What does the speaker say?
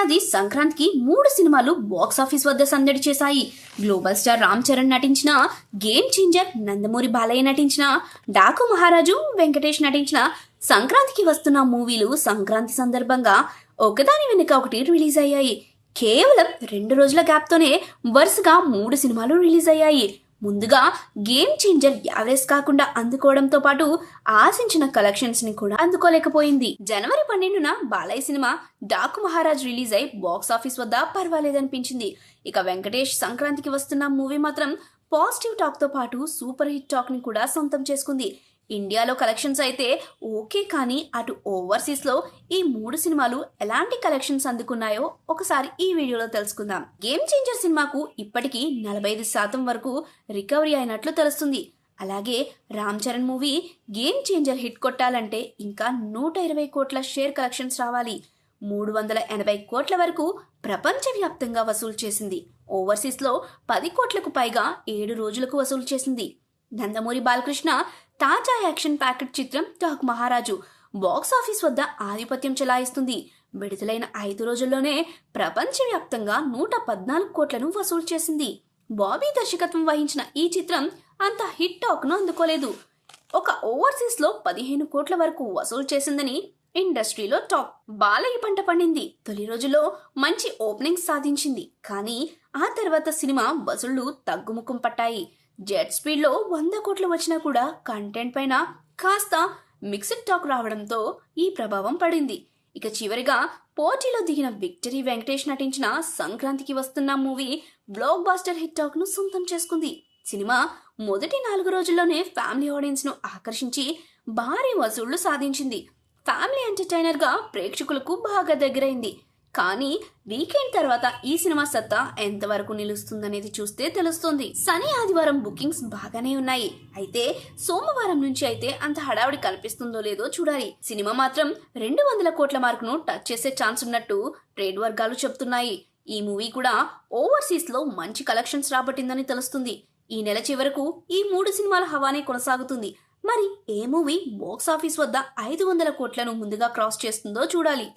ఏడాది సంక్రాంతికి మూడు సినిమాలు బాక్సాఫీస్ వద్ద సందడి చేశాయి. గ్లోబల్ స్టార్ రామ్ చరణ్ నటించిన గేమ్ చేంజర్ నందమూరి బాలయ్య నటించిన డాకు మహారాజు వెంకటేష్ నటించిన సంక్రాంతికి వస్తున్న మూవీలు సంక్రాంతి సందర్భంగా ఒకదాని వెనుక ఒకటి రిలీజ్ అయ్యాయి. కేవలం రెండు రోజుల గ్యాప్తోనే వరుసగా మూడు సినిమాలు రిలీజ్ అయ్యాయి. ముందుగా గేమ్ చేంజర్ యావరేజ్ కాకుండా అందుకోవడంతో పాటు ఆశించిన కలెక్షన్స్ని కూడా అందుకోలేకపోయింది. జనవరి పన్నెండున బాలయ్య సినిమా డాకు మహారాజ్ రిలీజ్ అయి బాక్స్ ఆఫీస్ వద్ద పర్వాలేదనిపించింది. ఇక వెంకటేష్ సంక్రాంతికి వస్తున్న మూవీ మాత్రం పాజిటివ్ టాక్తో పాటు సూపర్ హిట్ టాక్ని కూడా సొంతం చేసుకుంది. ఇండియాలో కలెక్షన్స్ అయితే ఓకే కానీ అటు ఓవర్సీస్లో ఈ మూడు సినిమాలు ఎలాంటి కలెక్షన్స్ అందుకున్నాయో ఒకసారి ఈ వీడియోలో తెలుసుకుందాం. గేమ్ చేంజర్ సినిమాకు ఇప్పటికీ నలభై ఐదు శాతం వరకు రికవరీ అయినట్లు తెలుస్తుంది. అలాగే Ram Charan movie game changer hit కొట్టాలంటే ఇంకా నూట ఇరవై కోట్ల షేర్ కలెక్షన్స్ రావాలి. మూడు వందల ఎనభై కోట్ల వరకు ప్రపంచవ్యాప్తంగా వసూలు చేసింది. ఓవర్సీస్లో పది కోట్లకు పైగా ఏడు రోజులకు వసూలు చేసింది. నందమూరి బాలకృష్ణ తాజా యాక్షన్ ప్యాకెట్ చిత్రం టాక్ మహారాజు. బాక్స్ ఆఫీస్ వద్ద ఆధిపత్యం చెలాయిస్తుంది. విడుదలైన ఐదు రోజుల్లోనే ప్రపంచవ్యాప్తంగా నూట పద్నాలుగు కోట్లను వసూలు చేసింది. బాబీ దర్శకత్వం వహించిన ఈ చిత్రం అంత హిట్ టాక్ను అందుకోలేదు. ఒక ఓవర్సీస్లో పదిహేను కోట్ల వరకు వసూలు చేసిందని ఇండస్ట్రీలో టాప్ బాలయ్య పంట పండింది. తొలి రోజుల్లో మంచి ఓపెనింగ్ సాధించింది. కానీ ఆ తర్వాత సినిమా వసూళ్ళు తగ్గుముఖం పట్టాయి. జెట్ స్పీడ్లో వంద కోట్లు వచ్చినా కూడా కంటెంట్ పైన కాస్త మిక్స్డ్ టాక్ రావడంతో ఈ ప్రభావం పడింది. ఇక చివరిగా పోటీలో దిగిన విక్టరీ వెంకటేష్ నటించిన సంక్రాంతికి వస్తున్న మూవీ బ్లాక్ బాస్టర్ హిట్ టాక్ను సొంతం చేసుకుంది. సినిమా మొదటి నాలుగు రోజుల్లోనే ఫ్యామిలీ ఆడియన్స్ను ఆకర్షించి భారీ వసూళ్ళు సాధించింది. ఫ్యామిలీ ఎంటర్టైనర్గా ప్రేక్షకులకు బాగా దగ్గరైంది. కానీ వీకెండ్ తర్వాత ఈ సినిమా సత్తా ఎంతవరకు నిలుస్తుందనేది చూస్తే తెలుస్తుంది. శని ఆదివారం బుకింగ్స్ బాగానే ఉన్నాయి. అయితే సోమవారం నుంచి అయితే అంత హడావిడి కల్పిస్తుందో లేదో చూడాలి. సినిమా మాత్రం రెండు వందల కోట్ల మార్కును టచ్ చేసే ఛాన్స్ ఉన్నట్టు ట్రేడ్ వర్గాలు చెప్తున్నాయి ఈ మూవీ కూడా ఓవర్సీస్లో మంచి కలెక్షన్స్ రాబట్టిందని తెలుస్తుంది. ఈ నెల చివరకు ఈ మూడు సినిమాల హవానే కొనసాగుతుంది. మరి ఏ మూవీ బాక్స్ ఆఫీస్ వద్ద ఐదు వందల కోట్లను ముందుగా క్రాస్ చేస్తుందో చూడాలి.